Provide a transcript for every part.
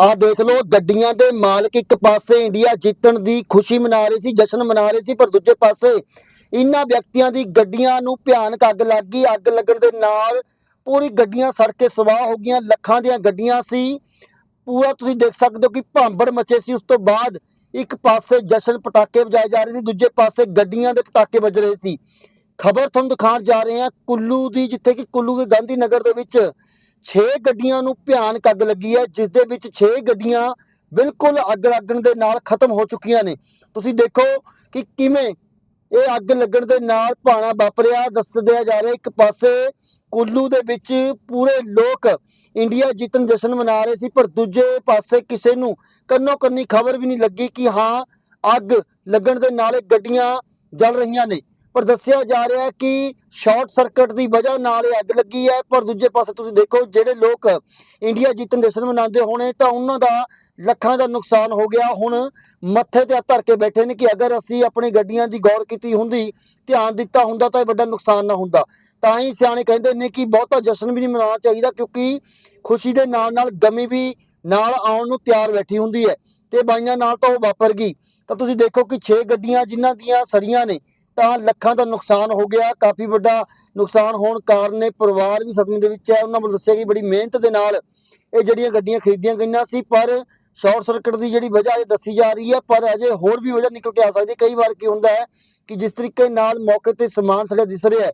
ਆ ਦੇਖ ਲਓ, ਗੱਡੀਆਂ ਦੇ ਮਾਲਕ ਇੱਕ ਪਾਸੇ ਇੰਡੀਆ ਜਿੱਤਣ ਦੀ ਖੁਸ਼ੀ ਮਨਾ ਰਹੇ ਸੀ, ਜਸ਼ਨ ਮਨਾ ਰਹੇ ਸੀ, ਪਰ ਦੂਜੇ ਪਾਸੇ ਇਹਨਾਂ ਵਿਅਕਤੀਆਂ ਦੀ ਗੱਡੀਆਂ ਨੂੰ ਭਿਆਨਕ ਅੱਗ ਲੱਗ ਗਈ। ਅੱਗ ਲੱਗਣ ਦੇ ਨਾਲ ਪੂਰੀ ਗੱਡੀਆਂ ਸੜ ਕੇ ਸਵਾਹ ਹੋ ਗਈਆਂ, ਲੱਖਾਂ ਦੀਆਂ ਗੱਡੀਆਂ ਸੀ। ਪੂਰਾ ਤੁਸੀਂ ਦੇਖ ਸਕਦੇ ਹੋ ਕਿ ਭਾਂਬੜ ਮਚੇ ਸੀ। ਉਸ ਤੋਂ ਬਾਅਦ ਇੱਕ ਪਾਸੇ ਜਸ਼ਨ ਪਟਾਕੇ ਵਜਾਏ ਜਾ ਰਹੇ ਸੀ, ਦੂਜੇ ਪਾਸੇ ਗੱਡੀਆਂ ਦੇ ਪਟਾਕੇ ਵੱਜ ਰਹੇ ਸੀ। ਖਬਰ ਤੁਹਾਨੂੰ ਦਿਖਾਉਣ ਜਾ ਰਹੇ ਹਾਂ ਕੁੱਲੂ ਦੀ, ਜਿੱਥੇ ਕਿ ਕੁੱਲੂ ਦੇ ਗਾਂਧੀ ਨਗਰ ਦੇ ਵਿੱਚ 6 ਗੱਡੀਆਂ ਨੂੰ ਭਿਆਨਕ ਅੱਗ ਲੱਗੀ ਹੈ, ਜਿਸ ਦੇ ਵਿੱਚ 6 ਗੱਡੀਆਂ ਬਿਲਕੁਲ ਅੱਗ ਲੱਗਣ ਦੇ ਨਾਲ ਖਤਮ ਹੋ ਚੁੱਕੀਆਂ ਨੇ। ਤੁਸੀਂ ਦੇਖੋ ਕਿ ਕਿਵੇਂ ਇਹ ਅੱਗ ਲੱਗਣ ਦੇ ਨਾਲ ਭਾਣਾ ਵਾਪਰਿਆ। ਦੱਸਿਆ ਜਾ ਰਿਹਾ, ਇੱਕ ਪਾਸੇ ਕੁੱਲੂ ਦੇ ਵਿੱਚ ਪੂਰੇ ਲੋਕ ਇੰਡੀਆ ਜਿੱਤਣ ਜਸ਼ਨ ਮਨਾ ਰਹੇ ਸੀ, ਪਰ ਦੂਜੇ ਪਾਸੇ ਕਿਸੇ ਨੂੰ ਕੰਨੋ ਕੰਨੀ ਖਬਰ ਵੀ ਨਹੀਂ ਲੱਗੀ ਕਿ ਹਾਂ, ਅੱਗ ਲੱਗਣ ਦੇ ਨਾਲ ਇਹ ਗੱਡੀਆਂ ਜਲ ਰਹੀਆਂ ਨੇ। ਪਰ ਦੱਸਿਆ ਜਾ ਰਿਹਾ ਹੈ ਕਿ ਸ਼ਾਰਟ ਸਰਕਟ ਦੀ ਵਜ੍ਹਾ ਨਾਲ ਇਹ ਅੱਗ ਲੱਗੀ ਹੈ। ਪਰ ਦੂਜੇ ਪਾਸੇ ਤੁਸੀਂ ਦੇਖੋ, ਜਿਹੜੇ ਲੋਕ ਇੰਡੀਆ ਜਿੱਤਣ ਜਸ਼ਨ ਮਨਾਉਂਦੇ ਹੋਣੇ, ਤਾਂ ਉਹਨਾਂ ਦਾ ਲੱਖਾਂ ਦਾ ਨੁਕਸਾਨ ਹੋ ਗਿਆ। ਹੁਣ ਮੱਥੇ ਤੇ ਧਰ ਕੇ ਬੈਠੇ ਨੇ ਕਿ ਅਗਰ ਅਸੀਂ ਆਪਣੀ ਗੱਡੀਆਂ ਦੀ ਗੌਰ ਕੀਤੀ ਹੁੰਦੀ, ਧਿਆਨ ਦਿੱਤਾ ਹੁੰਦਾ, ਤਾਂ ਇਹ ਵੱਡਾ ਨੁਕਸਾਨ ਨਾ ਹੁੰਦਾ। ਤਾਂ ਹੀ ਸਿਆਣੇ ਕਹਿੰਦੇ ਨੇ ਕਿ ਬਹੁਤਾ ਜਸ਼ਨ ਵੀ ਨਹੀਂ ਮਨਾਉਣਾ ਚਾਹੀਦਾ, ਕਿਉਂਕਿ ਖੁਸ਼ੀ ਦੇ ਨਾਲ ਨਾਲ ਗਮੀ ਵੀ ਨਾਲ ਆਉਣ ਨੂੰ ਤਿਆਰ ਬੈਠੀ ਹੁੰਦੀ ਹੈ। ਤੇ ਬਾਈਆਂ ਨਾਲ ਤਾਂ ਉਹ ਵਾਪਰ ਗਈ। ਤਾਂ ਤੁਸੀਂ ਦੇਖੋ ਕਿ 6 ਗੱਡੀਆਂ ਜਿਨ੍ਹਾਂ ਦੀਆਂ ਸੜੀਆਂ ਨੇ ਤਾਂ ਲੱਖਾਂ ਦਾ ਨੁਕਸਾਨ ਹੋ ਗਿਆ। ਕਾਫੀ ਵੱਡਾ ਨੁਕਸਾਨ ਹੋਣ ਕਾਰਨ ਇਹ ਪਰਿਵਾਰ ਵੀ ਸਦਮੇ ਦੇ ਵਿੱਚ ਹੈ। ਉਹਨਾਂ ਵੱਲੋਂ ਦੱਸਿਆ ਕਿ ਬੜੀ ਮਿਹਨਤ ਦੇ ਨਾਲ ਇਹ ਜਿਹੜੀਆਂ ਗੱਡੀਆਂ ਖਰੀਦੀਆਂ ਗਈਆਂ ਸੀ, ਪਰ ਸ਼ਾਰਟ ਸਰਕਟ ਦੀ ਜਿਹੜੀ ਵਜ੍ਹਾ ਇਹ ਦੱਸੀ ਜਾ ਰਹੀ ਹੈ, ਪਰ ਅਜੇ ਹੋਰ ਵੀ ਵਜ੍ਹਾ ਨਿਕਲ ਕੇ ਆ ਸਕਦੀ ਕਈ ਵਾਰ ਕੀ ਹੁੰਦਾ ਹੈ ਕਿ ਜਿਸ ਤਰੀਕੇ ਨਾਲ ਮੌਕੇ ਤੇ ਸਮਾਨ ਸੜਿਆ ਦਿਸ ਰਿਹਾ ਹੈ,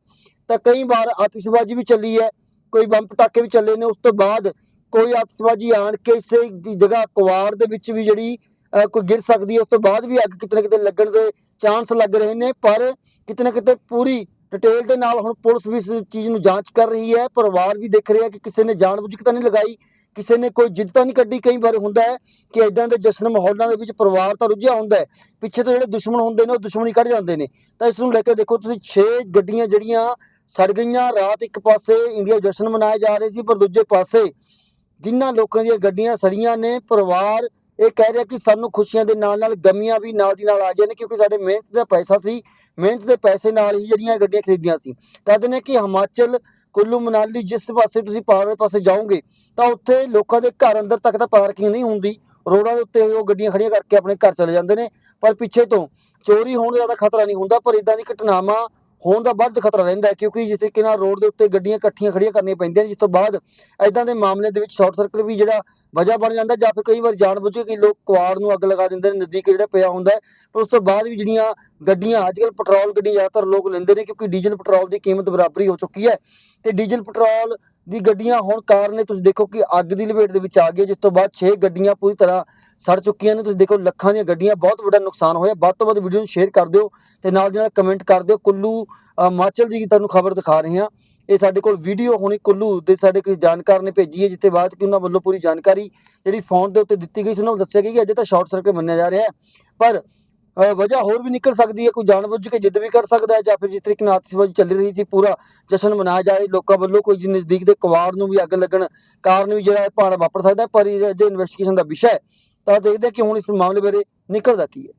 ਤਾਂ ਕਈ ਵਾਰ ਆਤਿਸ਼ਬਾਜ਼ੀ ਵੀ ਚੱਲੀ ਹੈ, ਕੋਈ ਬੰਬ ਪਟਾਕੇ ਵੀ ਚੱਲੇ ਨੇ। ਉਸ ਤੋਂ ਬਾਅਦ ਕੋਈ ਆਤਿਸ਼ਬਾਜ਼ੀ ਆਣ ਕੇ ਇਸੇ ਜਗ੍ਹਾ ਕੁਵਾੜ ਦੇ ਵਿੱਚ ਵੀ ਜਿਹੜੀ ਕੋਈ ਗਿਰ ਸਕਦੀ ਹੈ, ਉਸ ਤੋਂ ਬਾਅਦ ਵੀ ਅੱਗ ਕਿਤੇ ਨਾ ਕਿਤੇ ਲੱਗਣ ਦੇ ਚਾਂਸ ਲੱਗ ਰਹੇ ਨੇ, ਪਰ ਕਿਤੇ ਨਾ ਕਿਤੇ ਪੂਰੀ ਡਿਟੇਲ ਦੇ ਨਾਲ ਹੁਣ ਪੁਲਿਸ ਵੀ ਇਸ ਚੀਜ਼ ਨੂੰ ਜਾਂਚ ਕਰ ਰਹੀ ਹੈ, ਪਰਿਵਾਰ ਵੀ ਦੇਖ ਰਿਹਾ ਕਿ ਕਿਸੇ ਨੇ ਜਾਣਬੁੱਝ ਕੇ ਤਾਂ ਨਹੀਂ ਲਗਾਈ, ਕਿਸੇ ਨੇ ਕੋਈ ਜਿੱਦ ਤਾਂ ਨਹੀਂ ਕੱਢੀ, ਕਈ ਵਾਰ ਹੁੰਦਾ ਹੈ ਕਿ ਇਦਾਂ ਦੇ ਜਸ਼ਨ ਮਾਹੌਲਾਂ ਦੇ ਵਿੱਚ ਪਰਿਵਾਰ ਤਾਂ ਰੁੱਝਿਆ ਹੁੰਦਾ ਹੈ, ਪਿੱਛੇ ਤੋਂ ਜਿਹੜੇ ਦੁਸ਼ਮਣ ਹੁੰਦੇ ਨੇ, ਉਹ ਦੁਸ਼ਮਣੀ ਕੱਢ ਜਾਂਦੇ ਨੇ, ਤਾਂ ਇਸ ਨੂੰ ਲੈ ਕੇ ਦੇਖੋ ਤੁਸੀਂ 6 ਗੱਡੀਆਂ ਜਿਹੜੀਆਂ ਸੜ ਗਈਆਂ, ਰਾਤ ਇੱਕ ਪਾਸੇ ਇੰਡੀਆ ਜਸ਼ਨ ਮਨਾਏ ਜਾ ਰਹੇ ਸੀ, ਪਰ ਦੂਜੇ ਪਾਸੇ ਜਿਨ੍ਹਾਂ ਲੋਕਾਂ ਦੀਆਂ ਗੱਡੀਆਂ ਸੜੀਆਂ ਨੇ, ਪਰਿਵਾਰ ਇਹ ਕਹਿ ਰਿਹਾ ਕਿ ਸਾਨੂੰ ਖੁਸ਼ੀਆਂ ਦੇ ਨਾਲ ਨਾਲ ਗਮੀਆਂ ਵੀ ਨਾਲ ਦੀ ਨਾਲ ਆ ਗਈਆਂ ਨੇ ਕਿਉਂਕਿ ਸਾਡੇ ਮਿਹਨਤ ਦਾ ਪੈਸਾ ਸੀ, ਮਿਹਨਤ ਦੇ ਪੈਸੇ ਨਾਲ ਹੀ ਜਿਹੜੀਆਂ ਗੱਡੀਆਂ ਖਰੀਦੀਆਂ ਸੀ। ਕਹਿੰਦੇ ਨੇ ਕਿ ਹਿਮਾਚਲ ਕੁੱਲੂ ਮਨਾਲੀ ਜਿਸ ਪਾਸੇ ਤੁਸੀਂ ਪਹਾੜ ਦੇ ਪਾਸੇ ਜਾਓਗੇ, ਤਾਂ ਉੱਥੇ ਲੋਕਾਂ ਦੇ ਘਰ ਅੰਦਰ ਤੱਕ ਤਾਂ ਪਾਰਕਿੰਗ ਨਹੀਂ ਹੁੰਦੀ। ਰੋਡਾਂ ਦੇ ਉੱਤੇ ਉਹ ਗੱਡੀਆਂ ਖੜੀਆਂ ਕਰਕੇ ਆਪਣੇ ਘਰ ਚਲੇ ਜਾਂਦੇ ਨੇ। ਪਰ ਪਿੱਛੇ ਤੋਂ ਚੋਰੀ ਹੋਣ ਦਾ ਜ਼ਿਆਦਾ ਖਤਰਾ ਨਹੀਂ ਹੁੰਦਾ, ਪਰ ਇਦਾਂ ਦੀ ਘਟਨਾਵਾਂ ਹੋਣ ਦਾ ਵੱਧ ਖਤਰਾ ਰਹਿੰਦਾ ਹੈ, ਕਿਉਂਕਿ ਜਿਸ ਤਰੀਕੇ ਨਾਲ ਰੋਡ ਦੇ ਉੱਤੇ ਗੱਡੀਆਂ ਇਕੱਠੀਆਂ ਖੜੀਆਂ ਕਰਨੀਆਂ ਪੈਂਦੀਆਂ ਨੇ, ਜਿਸ ਤੋਂ ਬਾਅਦ ਇਦਾਂ ਦੇ ਮਾਮਲੇ ਦੇ ਵਿੱਚ ਸ਼ਾਰਟ ਸਰਕਟ ਵੀ ਜਿਹੜਾ ਵਜ੍ਹਾ ਬਣ ਜਾਂਦਾ, ਜਾਂ ਫਿਰ ਕਈ ਵਾਰ ਜਾਣਬੁੱਝ ਕੇ ਕਿ ਲੋਕ ਕੁਆੜ ਨੂੰ ਅੱਗ ਲਗਾ ਦਿੰਦੇ ਨੇ, ਨਜ਼ਦੀਕ ਜਿਹੜਾ ਪਿਆ ਹੁੰਦਾ ਹੈ, ਪਰ ਉਸ ਤੋਂ ਬਾਅਦ ਵੀ ਜਿਹੜੀਆਂ ਗੱਡੀਆਂ ਅੱਜਕੱਲ ਪੈਟਰੋਲ ਗੱਡੀਆਂ ਜ਼ਿਆਦਾਤਰ ਲੋਕ ਲੈਂਦੇ ਨੇ, ਕਿਉਂਕਿ ਡੀਜ਼ਲ ਪੈਟਰੋਲ ਦੀ ਕੀਮਤ ਬਰਾਬਰੀ ਹੋ ਚੁੱਕੀ ਹੈ, ਤੇ ਡੀਜ਼ਲ ਪੈਟਰੋਲ ਦੀ ਗੱਡੀਆਂ ਹੋਣ ਕਾਰਨ ਇਹ ਤੁਸੀਂ ਦੇਖੋ ਕਿ ਅੱਗ ਦੀ ਲਪੇਟ ਦੇ ਵਿੱਚ ਆ ਗਈ ਜਿਸ ਤੋਂ ਬਾਅਦ 6 ਗੱਡੀਆਂ ਪੂਰੀ ਤਰ੍ਹਾਂ ਸੜ ਚੁੱਕੀਆਂ ਨੇ। ਤੁਸੀਂ ਦੇਖੋ ਲੱਖਾਂ ਦੀਆਂ ਗੱਡੀਆਂ ਬਹੁਤ ਵੱਡਾ ਨੁਕਸਾਨ ਹੋਇਆ। ਵੱਧ ਤੋਂ ਵੱਧ ਵੀਡੀਓ ਨੂੰ ਸ਼ੇਅਰ ਕਰ ਦਿਓ ਤੇ ਨਾਲ ਦੀ ਨਾਲ ਕਮੈਂਟ ਕਰ ਦਿਓ। ਕੁੱਲੂ ਅ, ਹਿਮਾਚਲ ਦੀ ਤੁਹਾਨੂੰ ਖਬਰ ਦਿਖਾ ਰਹੇ ਹਾਂ। ਇਹ ਸਾਡੇ ਕੋਲ ਵੀਡੀਓ ਹੋਣੀ ਕੁੱਲੂ ਦੇ ਸਾਡੇ ਕਿਸੇ ਜਾਣਕਾਰ ਨੇ ਭੇਜੀ ਹੈ ਜਿੱਤੇ ਬਾਅਦ ਕਿ ਉਹਨਾਂ ਵੱਲੋਂ ਪੂਰੀ ਜਾਣਕਾਰੀ ਜਿਹੜੀ ਫੋਨ ਦੇ ਉੱਤੇ ਦਿੱਤੀ ਗਈ ਸੀ ਉਹਨਾਂ ਨੂੰ ਦੱਸਿਆ ਗਿਆ ਕਿ ਅਜੇ ਤਾਂ ਸ਼ਾਰਟ ਸਰਕਟ ਮੰਨਿਆ ਜਾ ਰਿਹਾ ਹੈ। ਪਰ ਵਜ੍ਹਾ ਹੋਰ ਵੀ ਨਿਕਲ ਸਕਦੀ ਹੈ, ਕੋਈ ਜਾਣਬੁੱਝ ਕੇ ਜਿੱਦ ਵੀ ਕਰ ਸਕਦਾ ਹੈ, ਜਾਂ ਫਿਰ ਜਿਸ ਤਰੀਕੇ ਨਾਲ ਆਤਿਸ਼ਬਾਜ਼ੀ ਚੱਲ ਰਹੀ ਸੀ, ਪੂਰਾ ਜਸ਼ਨ ਮਨਾਇਆ ਜਾ ਰਿਹਾ, ਲੋਕਾਂ ਵੱਲੋਂ ਕੋਈ ਨਜ਼ਦੀਕ ਦੇ ਕਵਾੜ ਨੂੰ ਵੀ ਅੱਗ ਲੱਗਣ ਕਾਰਨ ਵੀ ਜਿਹੜਾ ਭਾਣਾ ਵਾਪਰ ਸਕਦਾ ਪਰ ਇਹ ਜੇ ਇਨਵੈਸਟੀਗੇਸ਼ਨ ਦਾ ਵਿਸ਼ਾ ਹੈ, ਤਾਂ ਦੇਖਦੇ ਕਿ ਹੁਣ ਇਸ ਮਾਮਲੇ ਬਾਰੇ ਨਿਕਲਦਾ ਕੀ ਹੈ।